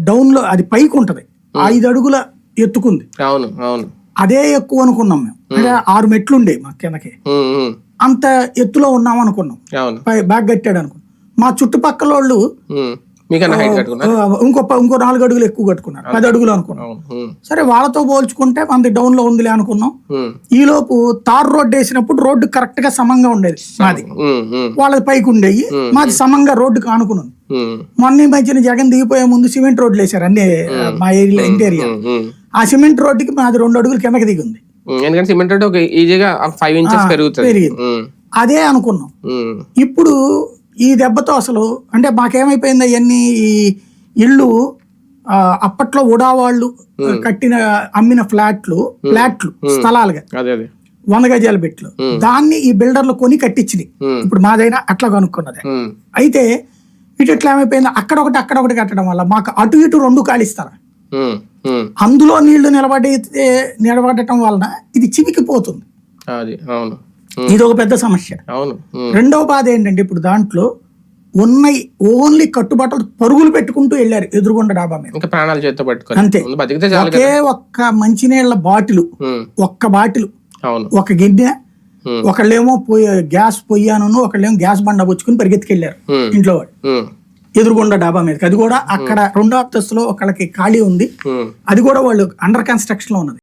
డౌన్లో అది పైకి ఉంటది ఐదు అడుగుల ఎత్తుకుంది. అవును అవును. అదే ఎక్కువ అనుకున్నాం మేము. అంటే ఆరు మెట్లు ఉండే మా కిందకి. అంత ఎత్తులో ఉన్నాం అనుకున్నాం. బ్యాగ్ కట్టాడు అనుకున్నాం. మా చుట్టుపక్కల వాళ్ళు మీకన్నా హైట్ కట్టుకున్నా ఆ, ఇంకో ఇంకో నాలుగు అడుగులు ఎక్కువ కట్టుకున్నారు. పది అడుగులు అనుకున్నాం. సరే వాళ్ళతో పోల్చుకుంటే మనది డౌన్లో ఉందిలే అనుకున్నాం. ఈ లోపు తార్ రోడ్డు వేసినప్పుడు రోడ్డు కరెక్ట్గా సమంగా ఉండేది మాది. వాళ్ళది పైకి ఉండేవి మాది సమంగా రోడ్డుకి ఆనుకున్నాం ఉమ్, మొన్న మధ్యన జగన్ దిగిపోయే ముందు సిమెంట్ రోడ్లు వేశారు అన్ని మా ఏరియా ఉమ్, ఉమ్, ఆ సిమెంట్ రోడ్డుకి మాది రెండు అడుగులు కిందకి దిగింది. ఎందుకంటే సిమెంట్ ఒక ఈజీగా ఫైవ్ ఇంచెస్ పెరుగుతుంది. పెరిగింది. అదే అనుకున్నాం. ఇప్పుడు ఈ దెబ్బతో అసలు అంటే మాకేమైపోయింది అవన్నీ ఈ ఇళ్ళు అప్పట్లో ఉడా వాళ్ళు కట్టిన అమ్మిన ఫ్లాట్లు ఫ్లాట్లు స్థలాలుగా. వంద గజాల బెట్లు. దాన్ని ఈ బిల్డర్లు కొని కట్టించినాయి. ఉమ్, ఇప్పుడు మాదైనా అట్లా కనుక్కున్నది. అయితే ఇటు ఎట్లా ఏమైపోయింది? అక్కడ ఒకటి అక్కడ ఒకటి కట్టడం వల్ల మాకు అటు ఇటు రెండు కాలిస్తారు అందులో నీళ్ళు నిలబడి నిలబడటం వలన ఇది ఉమ్, ఇది ఒక పెద్ద సమస్య. రెండవ బాధ ఏంటంటే ఇప్పుడు దాంట్లో ఉన్నాయి ఓన్లీ కట్టుబాటలు పరుగులు పెట్టుకుంటూ వెళ్ళారు ఎదురుగుండ డాబా మీద. ఇంకా ప్రాణాలు చేత్తో పట్టుకొని అంతే. ఒకే ఒక్క మంచినీళ్ళ బాటిలు ఒక్క బాటిల్ అవును. ఒక గిన్నె ఒకళ్ళేమో పొయ్యి గ్యాస్ పొయ్యాను ఒకళ్ళేమో గ్యాస్ బండ పుచ్చుకుని పరిగెత్తుకెళ్ళారు ఉమ్, ఇంట్లో వాళ్ళు. ఎదురుగుండ డాబా మీదకి అది కూడా అక్కడ రెండో అంతస్తులో ఒకళ్ళకి ఖాళీ ఉంది. అది కూడా వాళ్ళు అండర్ కన్స్ట్రక్షన్లో ఉన్నది.